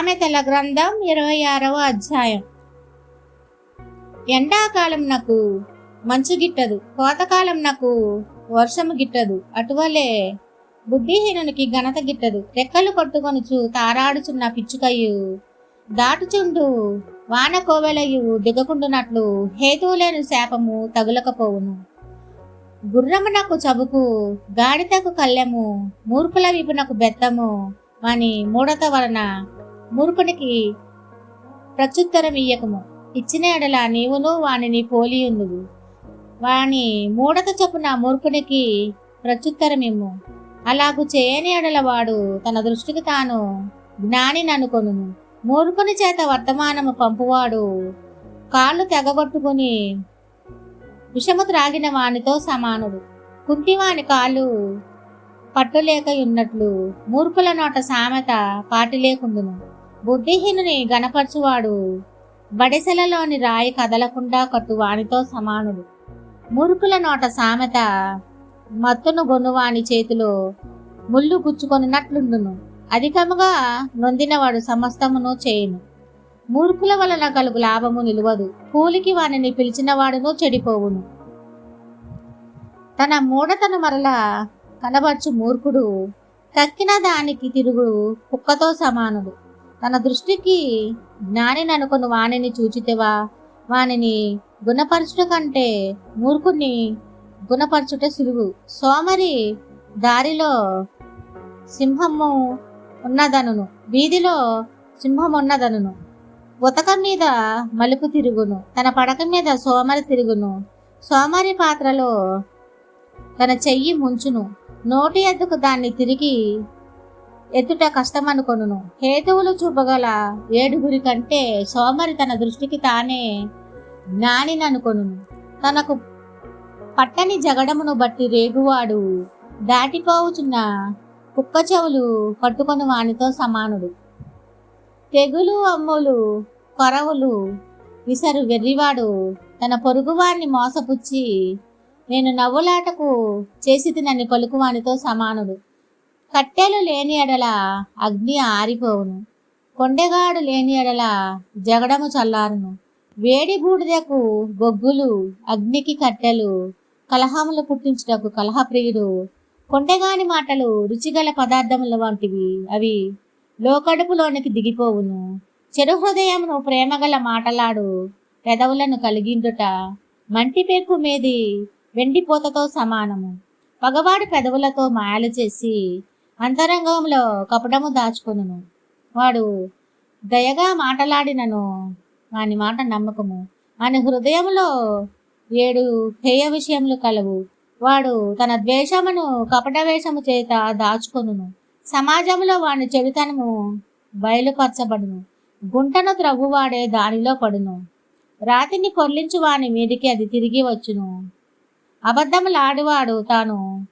సామెతల గ్రంథం ఇరవై ఆరవ అధ్యాయం. ఎండాకాలం నాకు మంచు గిట్టదు కోతకాలం నాకు వర్షము గిట్టదు అటువలే బుద్ధిహీనునికి ఘనత గిట్టదు. రెక్కలు కొట్టుకొనుచు తారాడుచున్న పిచ్చుకయ్యు దాటుచుండు వాన కోవెలయు దిగకుండునట్లు హేతువులేని శాపము తగులకపోవును. గుర్రమునకు చబుకు గాడితకు కళ్ళెము మూర్ఖుల విపునకు బెత్తము అని మూడత వలన మూర్ఖునికి ప్రత్యుత్తరం ఇయ్యకము. ఇచ్చిన ఎడల నీవును వానిని పోలియుందువు వాని మూడత చొప్పున మూర్ఖునికి ప్రత్యుత్తరమిమ్ము అలాగు చేయని ఎడల వాడు తన దృష్టికి తాను జ్ఞానిని అనుకొనును మూర్ఖుని చేత వర్తమానము పంపువాడు కాళ్ళు తెగగొట్టుకుని విషము త్రాగిన వానితో సమానుడు. కుంటివాని కాళ్ళు పట్టులేక ఉన్నట్లు మూర్ఖుల నోట సామెత పాటి లేకుండును బుద్ధిహీనుని గణపరచువాడు బడిసెలలోని రాయి కదలకుండా కట్టు వానితో సమానుడు. మురుకుల నోట సామెత మత్తును గొన్నువాని చేతిలో ముళ్ళు గుచ్చుకొనినట్లుండును అధికముగా నొందినవాడు సమస్తమును చేయును. మూర్ఖుల వలన కలుగు లాభము నిలువదు. కూలికి వానిని పిలిచినవాడును చెడిపోవును. తన మూఢతను మరల కనబర్చు మూర్ఖుడు తక్కిన దానికి తిరుగుడు కుక్కతో సమానుడు. తన దృష్టికి జ్ఞానిని అనుకుని వానిని చూచితేవా? వానిని గుణపరచుట కంటే మూర్ఖుని గుణపరచుట సులువు. సోమరి దారిలో సింహము ఉన్నదనును. వీధిలో సింహం ఉన్నదనును. ఉతక మీద మలుపు తిరుగును. తన పడక మీద సోమరి తిరుగును. సోమరి పాత్రలో తన చెయ్యి ముంచును. నోటి ఎద్దుకు దాన్ని తిరిగి ఎత్తుట కష్టమనుకొను హేతువులు చూపగల ఏడుగురి కంటే సోమరి తన దృష్టికి తానే జ్ఞానిననుకొను తనకు పట్టని జగడమును బట్టి రేగువాడు దాటిపోవుచున్న కుక్క చెవులు పట్టుకొని వానితో సమానుడు. తెగులు అమ్ములు కొరవులు విసరు వెర్రివాడు తన పొరుగువారిని మోసపుచ్చి నేను నవ్వులాటకు చేసి తినని పలుకువానితో సమానుడు. కట్టెలు లేని ఎడల అగ్ని ఆరిపోవును. కొండెగాడు లేని ఎడల జగడము చల్లారును. వేడి బూడిదకు బొగ్గులు అగ్నికి కట్టెలు కలహములు పుట్టించుటకు కలహప్రియుడు. కొండెగాని మాటలు రుచిగల పదార్థముల వంటివి అవి లోకడుపులోనికి దిగిపోవును. చెడు హృదయమును ప్రేమగల మాటలాడు పెదవులను కలిగిండుట మంటి పెక్కు మీది వెండిపోతతో సమానము. పగవాడు పెదవులతో మాయలు చేసి అంతరంగంలో కపటము దాచుకొనును. వాడు దయగా మాటలాడినను. వాని మాట నమ్మకము. అని హృదయములో ఏడు హేయ విషయములు కలవు. వాడు తన ద్వేషమును కపట వేషము చేత దాచుకొనును. సమాజంలో వాని చెడుతనము బయలుపరచబడును. గుంటను త్రవ్వువాడే దానిలో పడును. రాతిని కొర్లించు వాని మీదికి అది తిరిగి వచ్చును. అబద్ధములాడువాడు తాను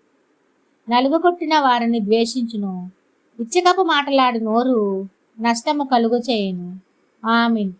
నలుగు కొట్టిన వారిని ద్వేషించును. ఇచ్చకపు మాటలాడు నోరు నష్టము కలుగు చేయను ఆమెన్.